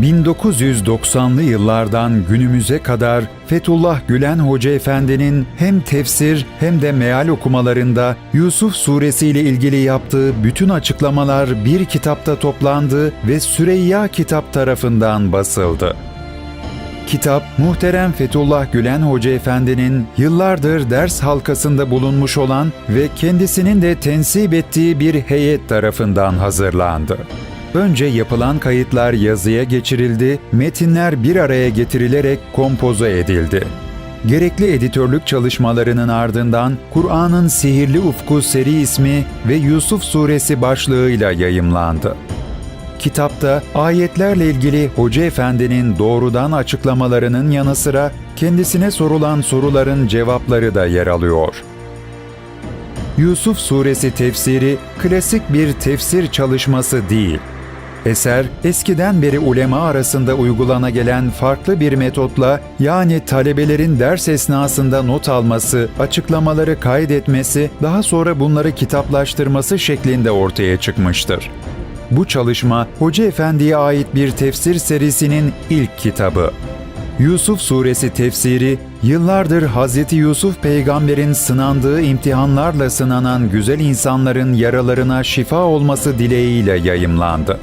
1990'lı yıllardan günümüze kadar Fethullah Gülen Hoca Efendi'nin hem tefsir hem de meal okumalarında Yusuf Suresi ile ilgili yaptığı bütün açıklamalar bir kitapta toplandı ve Süreyya Kitap tarafından basıldı. Kitap, muhterem Fethullah Gülen Hoca Efendi'nin yıllardır ders halkasında bulunmuş olan ve kendisinin de tensip ettiği bir heyet tarafından hazırlandı. Önce yapılan kayıtlar yazıya geçirildi, metinler bir araya getirilerek kompoze edildi. Gerekli editörlük çalışmalarının ardından Kur'an'ın Sihirli Ufku seri ismi ve Yusuf Suresi başlığıyla yayımlandı. Kitapta ayetlerle ilgili Hoca Efendi'nin doğrudan açıklamalarının yanı sıra kendisine sorulan soruların cevapları da yer alıyor. Yusuf Suresi tefsiri klasik bir tefsir çalışması değil. Eser, eskiden beri ulema arasında uygulana gelen farklı bir metotla yani talebelerin ders esnasında not alması, açıklamaları kaydetmesi, daha sonra bunları kitaplaştırması şeklinde ortaya çıkmıştır. Bu çalışma Hoca Efendi'ye ait bir tefsir serisinin ilk kitabı. Yusuf Suresi tefsiri, yıllardır Hz. Yusuf peygamberin sınandığı imtihanlarla sınanan güzel insanların yaralarına şifa olması dileğiyle yayımlandı.